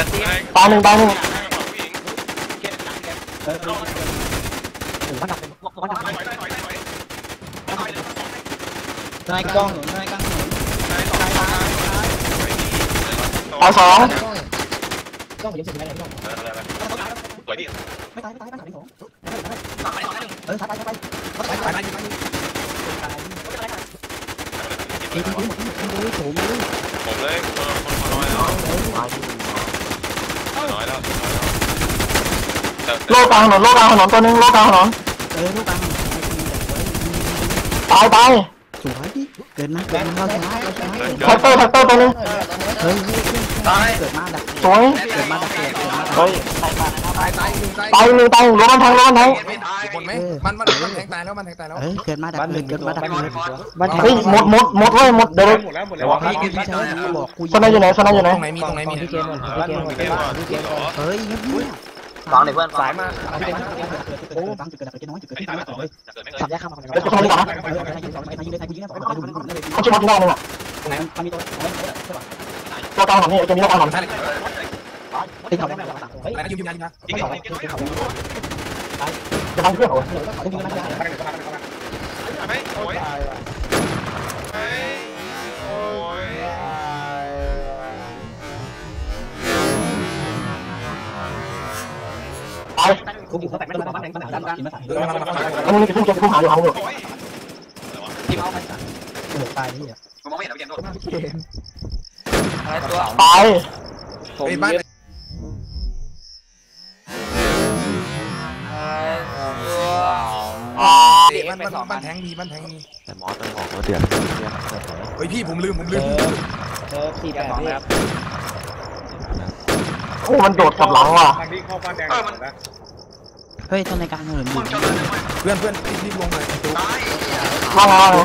จะตีตาหนึ่งตายหนึ่งเออโอ้มันดับเป็นมันดับเป็นนายกล้องนายกล้องตายสองกล้องยังสุดไม่ได้กล้องสวยดิไม่ตายไม่ตายไม่ตายไม่ตายเออตายตายตายตายตายตายตีตีตีหมดหมดเลยโถมเลยผมเลยคนคนน้อยแล้ว น้อยแล้วโลกลางถนนโลกลางถนนตัวหนึงโลกลางถนนเออลูกกลางตายตายสวยดิเกินนะเกินมาเราชนะเราชนะแท็กเตอร์แท็กเตอร์ตัวหนึงเฮ้ยเกิดมาดักสวยเกิดมาดักเกิด เฮ้ยตายตายหนึ่งตายเตาหนึ่งเตาล้มมันทั้งล้มมันทั้งไม่ตายหมดไหมมันมันมันแทงตายแล้วมันแทงตายแล้วเฮ้ยเกิดมาดักเกิดมาดักมันเฮ้ยหมดหมดหมดเลยหมดเดี๋ยวหมดแล้วหมดแล้วพี่ชายบอกกูสนายอยู่ไหนสนายอยู่ไหนตรงไหนมีตรงไหนมีพี่เกมพี่เกมพี่เกมพี่เกมเฮ้ยฟังหน่อยเพื่อนสายมาโอ้ตั้งจุดกระดับไปน้อยจุดกระดับไปต่อเลยสามแยกข้ามมาแล้วจะทำอะไปไปอยิงเลยยิงเลยเขาจะมาที่หน้ไเลยอะตรงไหนมันมีตัวตัวกลางของนี่จะมีตัวกลางของ đi không được nó dương dương ra dương ra đi học đấy. Cho không biết hậu không dương ra đấy ôi ôi. Ôi, cũng dùng các bạn nó bắn đánh bắn nào đó thì nó phải. Không cái không cho không hạ được không. Được. Thì mau phải. Được tay gì vậy? Có món mẹ nào bị đen rồi. Tay. Ê, bắt เขาไปโอ้ตายนี่อะกูมองไม่เห็นเกมโดนตายเฮ้ยบ้านอ่าบ้านบ้านบ้านแทงมีบ้านแทงมีแต่มอสต้องบอกว่าเดือดเฮ้ยพี่ผมลืมผมลืมเออสี่แปดนี่โอ้มันโดดกลับหลังว่ะเออมันเฮ้ยตอนในกลางถนนอยู่เพื่อนเพื่อนรีบลงเลยตายว่าไงว่าไง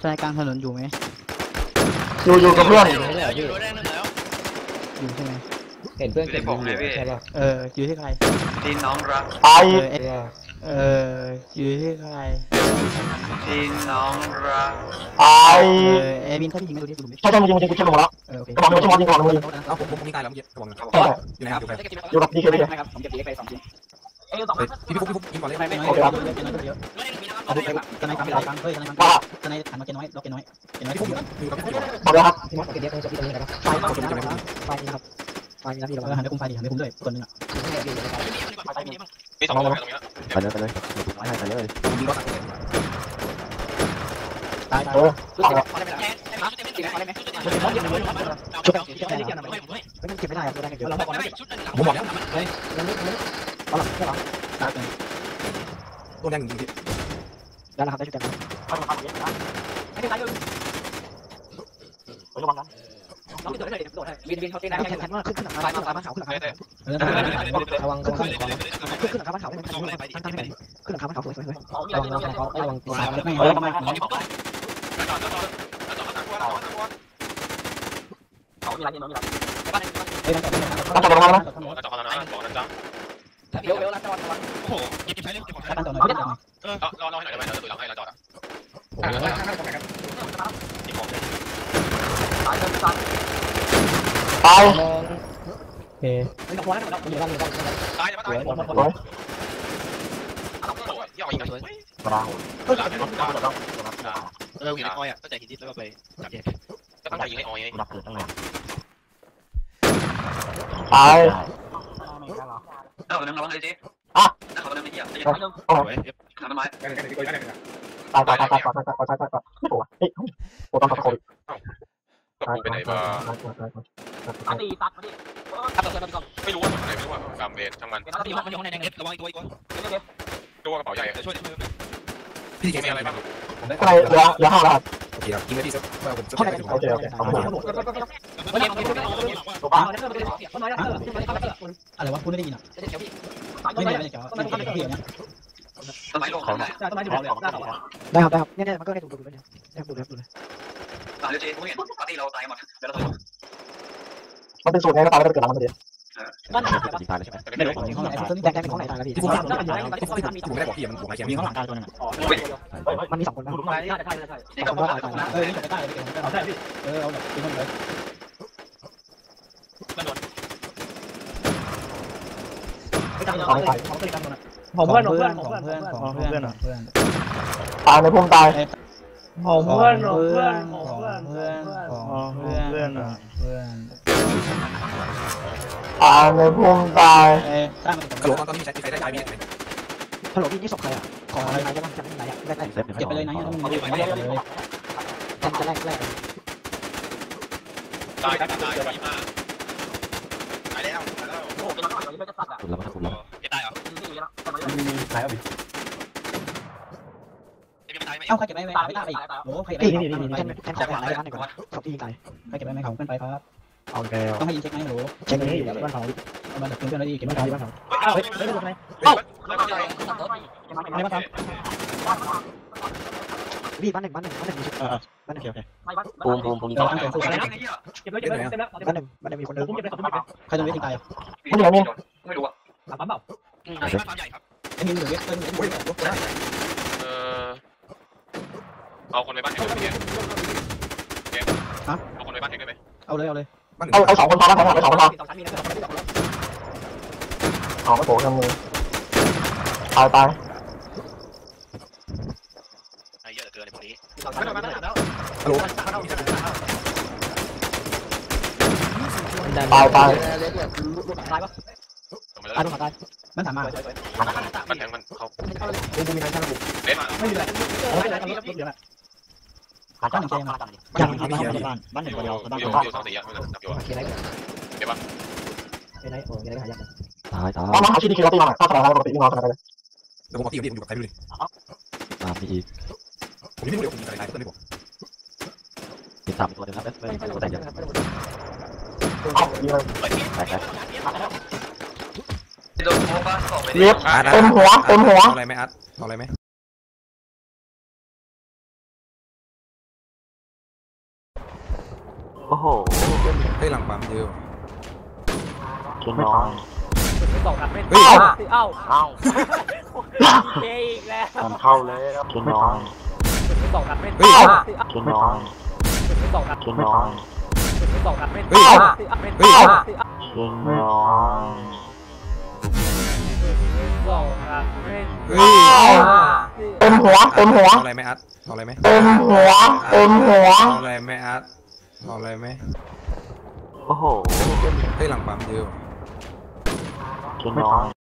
ตอนในกลางถนนอยู่ไหมอยู่อยู่กับเพื่อนอยู่ใช่ไหมเห็นเพื่อนไม่เก็ได้บบอกเลยพี่ใช่ป่ะเอออยู่ที่ใครทีน้องรักตาย เออเออ อยู่ที่ใครทีน้องรักตายเออเอวินถ้าพี่ยิงไม่โดนที่สุดใช่ใช่มึงยิงมึงยิงกูเช็คหมดแล้วเออโอเคกระบอกมึงไม่ใช่มอสยิงกระบอกมึงยิงแล้วผมผมผมนี่ตายแล้วเมื่อกี้ผมอยู่ไหนอยู่ไหนอยู่กับดีเคดีเคครับผมเก็บดีไปสองชิ้นพี่พี่ฟุ๊กพี่ฟุ๊กกินก่อนเลยไม่ไม่ไม่เยอะเยอะเยอะเอาไปตอนในกลางกลางเฮ้ยตอนในกลางว่าตอนในหันมาเกน้อยเราเกน้อยเกน้อยพี่ที่ฟุ๊ฟุ๊กกอยู่กับพี่ฟุ๊กบอกแล้วครับพี่มอสเก็บเดียวไปจบที่ตรงนี้นะครับไฟไฟนะครับไฟนี่ครับไฟนี่นะพี่เราหันไปคุมไฟดิหันไปคุมด้วยคนนึงอะ Mít không không Tài nữa tài đây, Máy hai tài nữa đi Tài Ô Chốt rồi Chốt rồi Chốt rồi Chốt rồi Bốn một Đây Đó là Đó là Ô đang ngừng gì Đó là học đây. chút chặt Không không không Mấy cái tay ư Ủa nó băng lắm น้องโดดได้เลยโดดได้วินวินเขาเต้นได้ยังไงว่าขึ้นขึ้นหลังคาบ้านเขาขึ้นหลังคาบ้านเขาระวังระวังขึ้นขึ้นหลังคาบ้านเขาไม่ทันขึ้นหลังคาบ้านเขาสวยสวยระวังระวังเขาระวังตัวไม่ระวังเขามีอะไรมีอะไรต้องตกลงมาแล้วเดี๋ยวเดี๋ยวเราจะวันวันโอ้โหเก็บใช้เลยเก็บของใช้รอรอให้หน่อยได้ไวมเราจะดูหลังให้เราจอดอะข้างหน้าตรงไหนกันเก็บของใช้ตายเต็มตาย ด้านนี้ด้านนี้ตายจะมาตายสวยย่อยิงกันเลยกระดาษเออหินอ้อยอะก็ใจหินที่แล้วก็ไปจับแยกก็ตั้งใจยิงให้อ้อยไงรับเกิดตั้งนานตายเออระวังเลยจีอะนั่งขอตัวนึงไม่เหี้ยโอ้สวยทำทำไมตายตายตายตายตายตายตายตายตายตายโอ้โหเฮ้ยโอ้ต้องตะโกน ก็กูไปไหนมาตีตัดมาดิตัดมาดิก่อนไม่รู้ว่าอยู่ไหนไม่รู้ว่ากำเบนช่างมันมันอยู่มันอยู่ข้างในเล็บระวังตัวอีกตัวตัวกระเป๋าใหญ่ช่วยพี่เกมมีอะไรบ้างข้างในเหลือเหลือห้าแล้วครับโอเคครับกินเลยพี่สักผมจะโอเคโอเคโอเคเอาไปตัวบ้าอะไรวะคุณไม่ได้ยินอะไม่ได้ไม่ได้เกี่ยวไม่ได้เกี่ยวเนี่ยต้นไม้ลงของไหนต้นไม้ล้วได้ครับได้ครับเนี่ยเนี่ยมันก็ได้ถูกถูกเลยได้ถูกแล้วถูเลย ตายเลยจีพวกนี้ปาร์ตี้เราตายหมดเดี๋ยวเรามันเป็นสูตรไงก็ตายแล้วก็เกิดหลังมันเดียวบ้านไหนยิงตายเลยใช่ไหมไม่รู้ห้องไหนต้นแดงแดงของไหนตายแล้วพี่พี่ฟุ๊กพี่ฟุ๊กพี่ฟุ๊กผมไม่ได้บอกพี่มันผมไม่เขียนมีมีข้าข้างงหหลัลังงตายตัวนึงมันมีสองคนนะใช่ใช่ใช่ใช่นี่สก็องบคอนกตายตายเออนี่จะไปใต้เลยเอาได้พี่เออเอาแบบเป็นคนเลยของตายของตีกันหมดของเพื่อนของเพื่อนของเพื่อนของเพื่อนของเพื่อนตายในพุ่มตายของเพื่อนของเพื่อนของ เพื่อนของเพื่อนเพื่อนเพื่อนตายในพุ่มตายเอ้สร้างมันฮัลโหลตอนตอนนี้ใช้ใครได้ใจมีไหมฮัลโหลพี่นี่ศพใครอะขออะไรใช่ป่ะจำไม่ได้อะได้แต่เก็บไปเลยนะยังต้องมีไม่ได้เลยจำจะแรกแรกตายตายตายตายมาตายแล้วตายแล้วคุณแล้วมั้งคุณแล้วจะตายเหรอตายแล้วดิ จะมีตายไหม เอ้าใครเก็บไว้ไม่ได้อีกโอ้ใครเก็บนี่ไว้นี่นี่นี่แทนแทนของอะไรบ้างดีกว่าศพที่ยิงตายใครเก็บไว้ไม่ของเพื่อนไปครับเอาแล้วต้องให้ยิงเช็คไหมโหเช็คนี้อยู่บ้านเขาเอามาจากเพื่อนได้ดีเก็บไว้ก่อนบ้านเขาเอ้าเฮ้ยไม่รู้ทำไมแล้วก็ใจอะไรบ้างครับพี่บ้านหนึ่งบ้านหนึ่งบ้านหนึ่งมีเออบ้านหนึ่งโอเคภูมิภูมิภูมิเราตั้งใจสู้อะไรใครนะไอ้เหี้ยเก็บไว้เก็บไว้เต็มแล้วบ้านหนึ่งบ้านหนึ่งมีคนเดินผมเก็บไว้ผมเก็บไว้โดนยิงตายอะไม่เหลือนี่ไม่รู้อะหลับปั๊มเปล่าบ้านฟาร์มใหญ่ครับไอ้มีเหลือเยอะเกินเออ เอาคนไปบ้านแข่งได้ไหมเกมเอาคนไปบ้านแข่งได้ไหมเอาเลยเอาเลยบ้านหนึ่เอางเอาสองคนพอแล้วเอาสองคนพอสองชั้นมีนะสองชั้นมีสองเอาไม่โผล่ทำมือตายตายไอ้เยอะเกินไอ้พวกนี้สองชั้นมีแล้วฮัลโหลตายตายตายปะลงมาตายแล้วโดนตายมันถามมาบ้านแข่งมันเขากูมีนายช่างบุกเล่นมาไม่มีอะไรไม่มีอะไรรถเดี๋ยวนะต้องหนึ่งเกมอะยังครับบ้านบ้านหนึ่งอคนยู่เดียวบ้านอหนึ่ยู่งอยู่สองสี่อะไม่เหลือนับอยู่โอเคได้เก็บปะไม่ได้โอ้ยได้หายากตายตายมามาหาชื่อดีคือเราตีมาถ้าสบายปกติวิ่งนอนสบายไปเลยเดี๋ยวผมบอกพี่ผมอยู่กับใครไม่รู้ตามมีอีกผมไม่รู้เดี๋ยวผมมีอะไรตายเพื่อนไม่บอกมีสามตัวนึงครับไม่ไม่ตัวแต่ยังเอ้าดีเลยแตกแล้วเย็บเต็มหัวเต็มหัวเอาอะไรไหมอัดเอาอะไรไหม อ้โหเฮ้ยหลังปั๊มเยอะคิงน้อยสองนัดไม่เฮ้ยเอ้าเอ้าเอีกแล้วมันเข้าเลยคิงน้อยสองนัดไม่เฮ้ยคิงน้อยสองนัดคิงน้อยสองนัดไม่เฮ้ยเฮ้ยคิงน้อยสองนัดไม่เฮ้ยเต็มหัวเต็มหัวเอาอะไรไหมอัดเอาอะไรไหมเต็มหัวเต็มหัวเอาอะไรไหมอัด เอาอะไรไหมโอ้โห เฮ้ยหลังปั๊มเยอะคิงน้อย